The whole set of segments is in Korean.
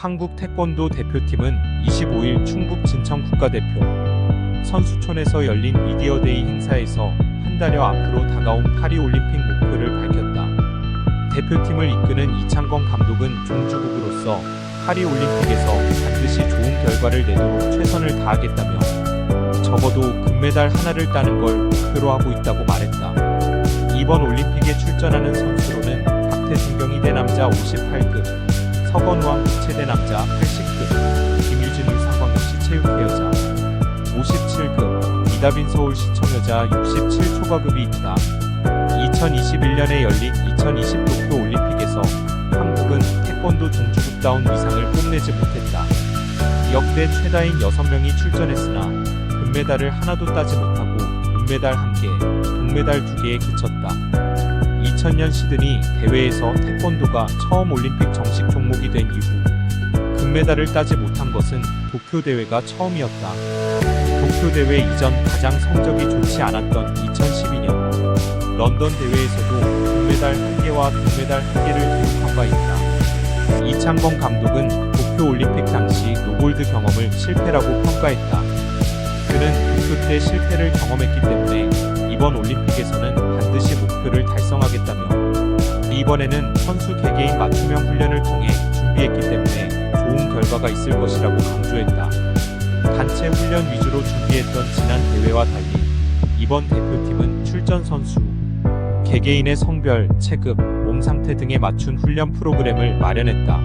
한국 태권도 대표팀은 25일 충북 진천 국가대표 선수촌에서 열린 미디어데이 행사에서 한 달여 앞으로 다가온 파리올림픽 목표를 밝혔다. 대표팀을 이끄는 이창건 감독은 종주국으로서 파리올림픽에서 반드시 좋은 결과를 내도록 최선을 다하겠다며 적어도 금메달 하나를 따는 걸 목표로 하고 있다고 말했다. 이번 올림픽에 출전하는 선수로는 박태준 경희대 남자 58급, 서건왕 국체대 남자 80급, 김유진 울산광역시 체육회 여자 57급, 이다빈 서울시청 여자 67 초과급이 있다. 2021년에 열린 2020 도쿄 올림픽에서 한국은 태권도 종주국다운 위상을 뽐내지 못했다. 역대 최다인 6명이 출전했으나 금메달을 하나도 따지 못하고 은메달 1개, 동메달 2개에 그쳤다. 2000년 시드니 대회에서 태권도가 처음 올림픽 정식 종목이 된 이후 금메달을 따지 못한 것은 도쿄 대회가 처음이었다. 도쿄 대회 이전 가장 성적이 좋지 않았던 2012년 런던 대회에서도 금메달 1개와 동메달 1개를 기록한 바 있다. 이창건 감독은 도쿄 올림픽 당시 노골드 경험을 실패라고 평가했다. 그는 도쿄 때 실패를 경험했기 때문에 이번 올림픽에서는 목표를 달성하겠다며 이번에는 선수 개개인 맞춤형 훈련을 통해 준비했기 때문에 좋은 결과가 있을 것이라고 강조했다. 단체 훈련 위주로 준비했던 지난 대회와 달리 이번 대표팀은 출전 선수, 개개인의 성별, 체급, 몸 상태 등에 맞춘 훈련 프로그램을 마련했다.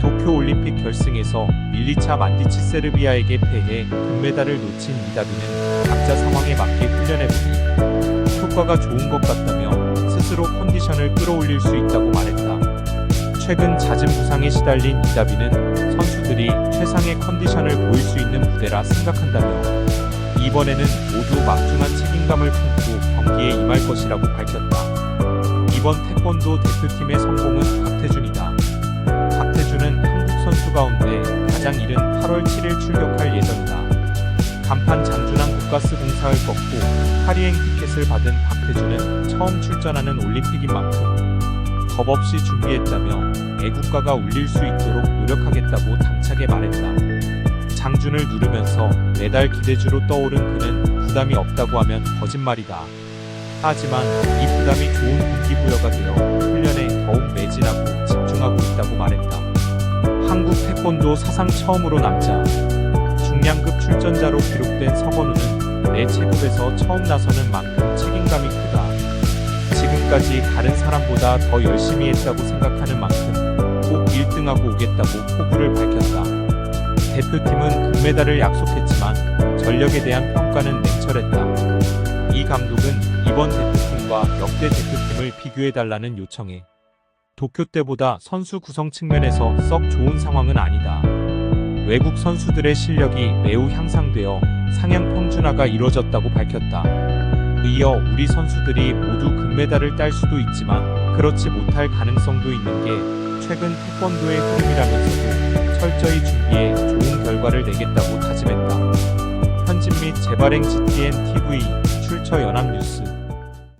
도쿄 올림픽 결승에서 밀리차 만디치 세르비아에게 패해 금메달을 놓친 이다비는 각자 상황에 맞게 훈련해보니 효과가 좋은 것 스스로 컨디션을 끌어올릴 수 있다고 말했다. 최근 잦은 부상에 시달린 이다비는 선수들이 최상의 컨디션을 보일 수 있는 무대라 생각한다며 이번에는 모두 막중한 책임감을 품고 경기에 임할 것이라고 밝혔다. 이번 태권도 대표팀의 성공은 박태준이다. 박태준은 한국 선수 가운데 가장 이른 8월 7일 출격할 예정이다. 간판 장준환 국가스 공사를 꺾고 파리행 티켓을 받은 박태준은 처음 출전하는 올림픽인 만큼 겁없이 준비했다며 애국가가 울릴 수 있도록 노력하겠다고 당차게 말했다. 장준을 누르면서 메달 기대주로 떠오른 그는 부담이 없다고 하면 거짓말이다. 하지만 이 부담이 좋은 동기부여가 되어 훈련에 더욱 매진하고 집중하고 있다고 말했다. 한국 태권도 사상 처음으로 남자 중량급 출전자로 기록된 서건우는 내 체급에서 처음 나서는 만큼 책임감이 크다. 지금까지 다른 사람보다 더 열심히 했다고 생각하는 만큼 꼭 1등하고 오겠다고 포부를 밝혔다. 대표팀은 금메달을 약속했지만 전력에 대한 평가는 냉철했다. 이 감독은 이번 대표팀과 역대 대표팀을 비교해달라는 요청에 도쿄 때보다 선수 구성 측면에서 썩 좋은 상황은 아니다. 외국 선수들의 실력이 매우 향상되어 상향 평준화가 이루어졌다고 밝혔다. 이어 우리 선수들이 모두 금메달을 딸 수도 있지만 그렇지 못할 가능성도 있는 게 최근 태권도의 흐름이라면서도 철저히 준비해 좋은 결과를 내겠다고 다짐했다. 편집 및 재발행 GTN TV 출처 연합뉴스